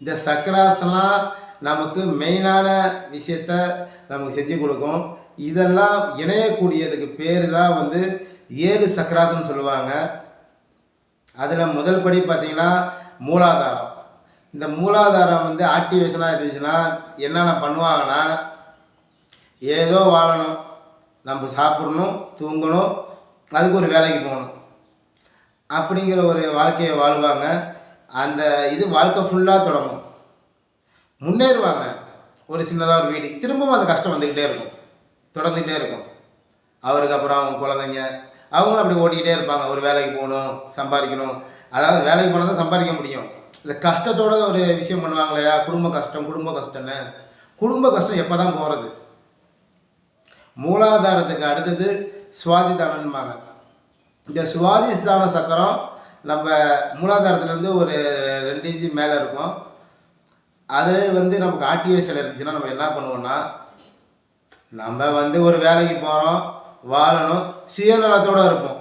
இந்த சக்கராசனம் நமக்கு மெயினான விஷயத்த நமக்கு செஞ்சு கொடுக்கும். இதெல்லாம் இணையக்கூடியதுக்கு பேர் தான் வந்து ஏழு சக்கராசன் சொல்லுவாங்க. அதில் முதல் படி பார்த்திங்கன்னா மூலாதாரம். இந்த மூலாதாரம் வந்து ஆக்டிவேஷனாக இருந்துச்சுன்னா என்னென்ன பண்ணுவாங்கன்னா ஏதோ வாழணும். நம்ம சாப்பிடணும் தூங்கணும் அதுக்கு ஒரு வேலைக்கு போகணும். அப்படிங்கிற ஒரு வாழ்க்கையை வாழ்வாங்க. அந்த இது வாழ்க்கை ஃபுல்லாக தொடங்கும். முன்னேறுவாங்க. ஒரு சின்னதாக ஒரு வீடு. திரும்பவும் அந்த கஷ்டம் வந்துக்கிட்டே இருக்கும். தொடர்ந்துக்கிட்டே இருக்கும். அவருக்கு அப்புறம் அவங்க குழந்தைங்க அவங்களும் அப்படி ஓட்டிக்கிட்டே இருப்பாங்க. ஒரு வேலைக்கு போகணும் சம்பாதிக்கணும். அதாவது வேலைக்கு போனால் தான் சம்பாதிக்க முடியும். இந்த கஷ்டத்தோட ஒரு விஷயம் பண்ணுவாங்க இல்லையா குடும்ப கஷ்டம் குடும்ப கஷ்டம்னு. குடும்ப கஷ்டம் எப்போ தான் போகிறது மூலாதாரத்துக்கு அடுத்தது சுவாதிதானம்பாங்க இந்த சுவாதிஸ்தான சக்கரம் நம்ம மூலாதாரத்துலேருந்து ஒரு ரெண்டு இன்ச்சு மேலே இருக்கும். அது வந்து நமக்கு ஆக்டிவேஷன் இருந்துச்சுன்னா நம்ம என்ன பண்ணுவோம்னா நம்ம வந்து ஒரு வேலைக்கு போகிறோம் வாழணும் சுயநலத்தோடு இருப்போம்.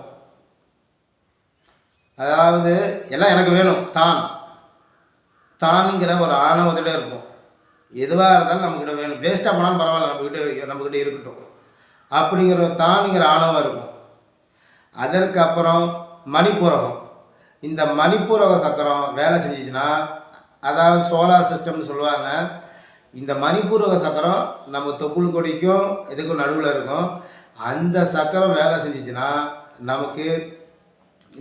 அதாவது எல்லாம் எனக்கு வேணும் தான். தானுங்கிற ஒரு ஆணவத்தோட இருப்போம். எதுவாக இருந்தாலும் நம்மக்கிட்ட வேணும். வேஸ்ட்டாக போனாலும் பரவாயில்ல நம்மக்கிட்ட நம்மக்கிட்ட இருக்கட்டும். அப்படிங்கிற ஒரு தானுங்கிற ஆணவம் இருக்கும். அதற்கு அப்புறம் இந்த மணிப்பூரக சக்கரம் வேலை செஞ்சிச்சுன்னா அதாவது சோலார் சிஸ்டம்னு சொல்லுவாங்க இந்த மணிப்பூரக சக்கரம் நம்ம தொப்புள் கொடிக்கும் இதுக்கும் நடுவில் இருக்கும். அந்த சக்கரம் வேலை செஞ்சிச்சுன்னா நமக்கு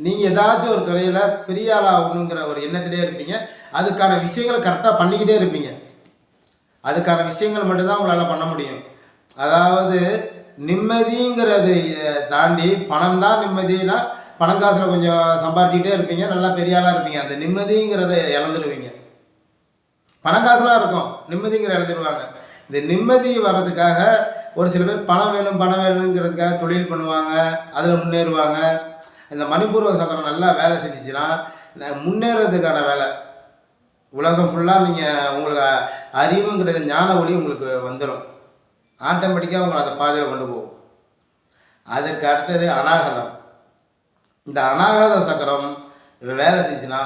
நீங்கள் ஏதாச்சும் ஒரு துறையில் பெரிய ஆளாகணுங்கிற ஒரு எண்ணத்திலே இருப்பீங்க. அதுக்கான விஷயங்களை கரெக்டாக பண்ணிக்கிட்டே இருப்பீங்க. அதுக்கான விஷயங்கள் மட்டும்தான் உங்களால் பண்ண முடியும். அதாவது நிம்மதிங்கிறது தாண்டி பணம் தான் நிம்மதினா பணம் காசில் கொஞ்சம் சம்பாரிச்சிக்கிட்டே இருப்பீங்க நல்லா பெரிய ஆளாக இருப்பீங்க. அந்த நிம்மதிங்கிறத இழந்துடுவீங்க பணம் காசுலாம் இருக்கும். நிம்மதிங்கிற இழந்துடுவாங்க இந்த நிம்மதி வர்றதுக்காக ஒரு சில பேர் பணம் வேணும் பணம் வேணுங்கிறதுக்காக தொழில் பண்ணுவாங்க அதில் முன்னேறுவாங்க. இந்த மணிப்பூர்வ சக்கரம் நல்லா வேலை செஞ்சுச்சுன்னா முன்னேறதுக்கான வேலை. உலகம் ஃபுல்லாக நீங்கள் உங்களுக்கு அறிவுங்கிறது ஞான ஒளி உங்களுக்கு வந்துடும். ஆட்டோமேட்டிக்காக உங்களை அந்த பாதையில் கொண்டு போகும். அதற்கு அடுத்தது அனாகலம் இந்த அனாகாத சக்கரம் இவன் வேலை செஞ்சுன்னா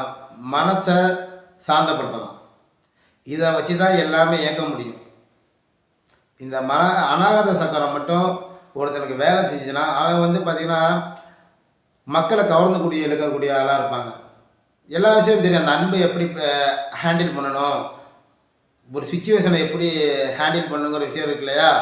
மனசை சாந்தப்படுத்தலாம். இதை வச்சு தான் எல்லாமே இயக்க முடியும். இந்த மன அனாகாத சக்கரம் மட்டும் ஒருத்தனுக்கு வேலை செஞ்சுன்னா அவன் வந்து பார்த்திங்கன்னா மக்களை கவர்ந்துக்கூடிய இழுக்கக்கூடிய ஆளாக இருப்பாங்க. எல்லா விஷயமும் தெரியும். அந்த அன்பு எப்படி ஹேண்டில் பண்ணணும்? ஒரு சுச்சுவேஷனை எப்படி ஹேண்டில் பண்ணுங்கிற விஷயம் இருக்கு இல்லையா?